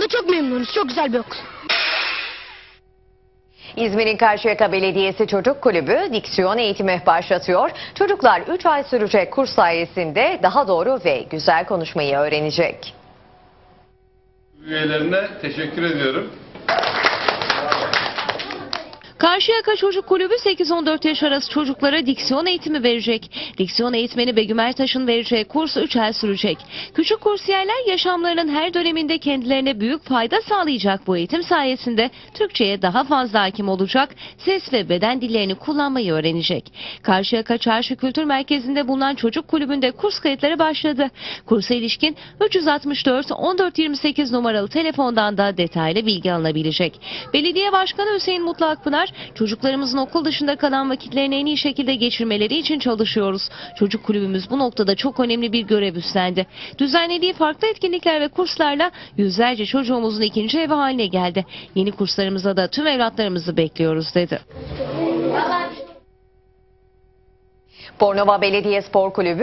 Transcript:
anda çok memnunuz. Çok güzel bir okul. İzmir'in Karşıyaka Belediyesi Çocuk Kulübü diksiyon eğitimi başlatıyor. Çocuklar 3 ay sürecek kurs sayesinde daha doğru ve güzel konuşmayı öğrenecek. Üyelerine teşekkür ediyorum. Karşıyaka Çocuk Kulübü 8-14 yaş arası çocuklara diksiyon eğitimi verecek. Diksiyon eğitmeni Begüm Ertaş'ın vereceği kurs 3 ay sürecek. Küçük kursiyerler yaşamlarının her döneminde kendilerine büyük fayda sağlayacak bu eğitim sayesinde Türkçe'ye daha fazla hakim olacak, ses ve beden dillerini kullanmayı öğrenecek. Karşıyaka Çarşı Kültür Merkezi'nde bulunan çocuk kulübünde kurs kayıtları başladı. Kursa ilişkin 364 1428 numaralı telefondan da detaylı bilgi alınabilecek. Belediye Başkanı Hüseyin Mutlu Akpınar, çocuklarımızın okul dışında kalan vakitlerini en iyi şekilde geçirmeleri için çalışıyoruz. Çocuk kulübümüz bu noktada çok önemli bir görev üstlendi. Düzenlediği farklı etkinlikler ve kurslarla yüzlerce çocuğumuzun ikinci evi haline geldi. Yeni kurslarımıza da tüm evlatlarımızı bekliyoruz dedi. Bornova Belediye Spor Kulübü